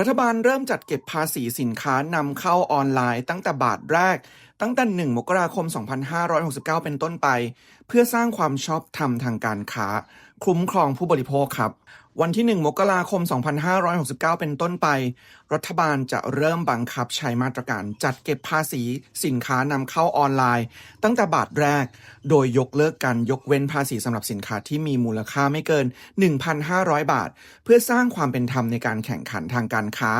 รัฐบาลเริ่มจัดเก็บภาษีสินค้านำเข้าออนไลน์ตั้งแต่บาทแรก ตั้งแต่ 1 มกราคม 2569 เป็นต้นไป เพื่อสร้างความชอบธรรมทางการค้า คุ้มครองผู้บริโภคครับ วันที่ 1 มกราคม 2569 เป็นต้นไป รัฐบาลจะเริ่มบังคับใช้มาตรการจัดเก็บภาษีสินค้านำเข้าออนไลน์ ตั้งแต่บาทแรก โดยยกเลิกการยกเว้นภาษีสำหรับสินค้าที่มีมูลค่าไม่เกิน 1,500 บาท เพื่อสร้างความเป็นธรรมในการแข่งขันทางการค้า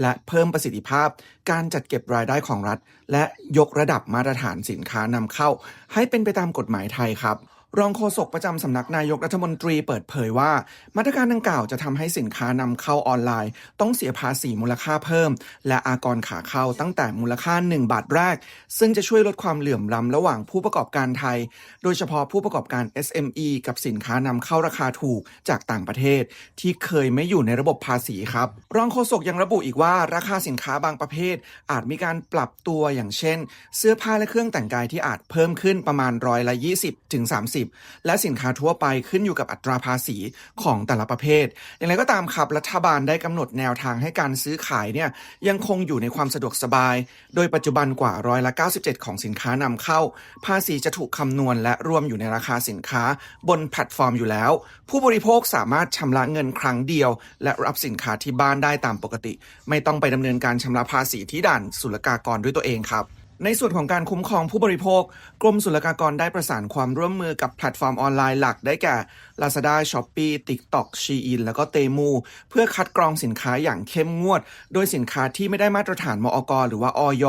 และเพิ่มประสิทธิภาพ การจัดเก็บรายได้ของรัฐ และยกระดับมาตรฐานสินค้านำเข้า ให้เป็นไปตามกฎหมายไทยครับ รองโฆษกประจำสำนักนายกรัฐมนตรีเปิดเผยว่า มาตรการดังกล่าวจะทำให้สินค้านำเข้าออนไลน์ ต้องเสียภาษีมูลค่าเพิ่ม และอากรขาเข้าตั้งแต่มูลค่า 1 บาทแรก ซึ่งจะช่วยลดความเหลื่อมล้ำระหว่างผู้ประกอบการไทย โดยเฉพาะผู้ประกอบการ SME กับสินค้านำเข้าราคาถูกจากต่างประเทศ ที่เคยไม่อยู่ในระบบภาษีครับ รองโฆษกยังระบุอีกว่า ราคาสินค้าบางประเภท อาจมีการปรับตัวอย่างเช่น เสื้อผ้าและเครื่องแต่งกายที่อาจเพิ่มขึ้นประมาณร้อยละ20ถึง30และสินค้าทั่วไปขึ้นอยู่กับอัตราภาษีของแต่ละประเภท อย่างไรก็ตามครับรัฐบาลได้กำหนดแนวทางให้การซื้อขายเนี่ยยังคงอยู่ในความสะดวกสบาย โดยปัจจุบันกว่าร้อยละ97 ของสินค้านำเข้า ภาษีจะถูกคำนวณและรวมอยู่ในราคาสินค้าบนแพลตฟอร์มอยู่แล้ว ผู้บริโภคสามารถชำระเงินครั้งเดียว และรับสินค้าที่บ้านได้ตามปกติ ไม่ต้องไปดำเนินการชำระภาษีที่ด่านศุลกากรด้วยตัวเองครับ ในส่วนของการคุ้มครองผู้บริโภค กรมศุลกากรได้ประสานความร่วมมือกับแพลตฟอร์มออนไลน์หลักได้แก่ Lazada, Shopee, TikTok, Shein แล้วก็ Temu เพื่อคัดกรองสินค้าอย่างเข้มงวด โดยสินค้าที่ไม่ได้มาตรฐานมอกหรือว่าออย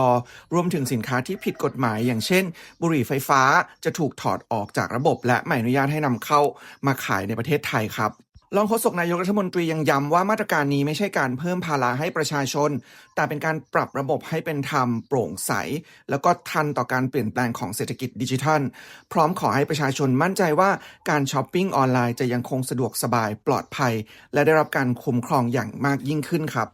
รวมถึงสินค้าที่ผิดกฎหมาย อย่างเช่น บุหรี่ไฟฟ้าจะถูกถอดออกจากระบบ และไม่อนุญาตให้นำเข้ามาขายในประเทศไทยครับ รองโฆษกนายกรัฐมนตรียังย้ำว่ามาตรการนี้ไม่ใช่การเพิ่มภาระให้ประชาชน แต่เป็นการปรับระบบให้เป็นธรรมโปร่งใส แล้วก็ทันต่อการเปลี่ยนแปลงของเศรษฐกิจดิจิทัล พร้อมขอให้ประชาชนมั่นใจว่าการช้อปปิ้งออนไลน์จะยังคงสะดวกสบายปลอดภัย และได้รับการคุ้มครองอย่างมากยิ่งขึ้นครับ